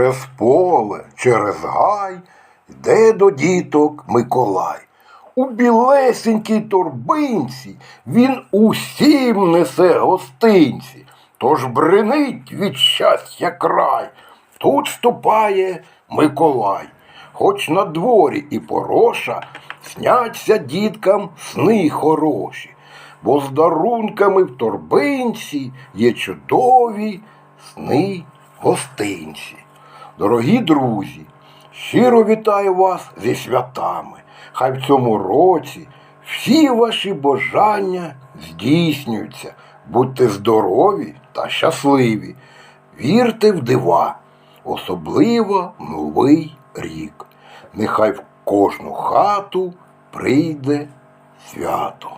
через поле, через гай йде до діток Миколай. У білесенькій торбинці він усім несе гостинці, тож бренить від щастя край. Тут ступає Миколай. Хоч на дворі і пороша, сняться діткам сни хороші, бо з дарунками в торбинці є чудові сни гостинці. Дорогі друзі, щиро вітаю вас зі святами. Хай в цьому році всі ваші бажання здійснюються. Будьте здорові та щасливі. Вірте в дива, особливо новий рік. Нехай в кожну хату прийде свято.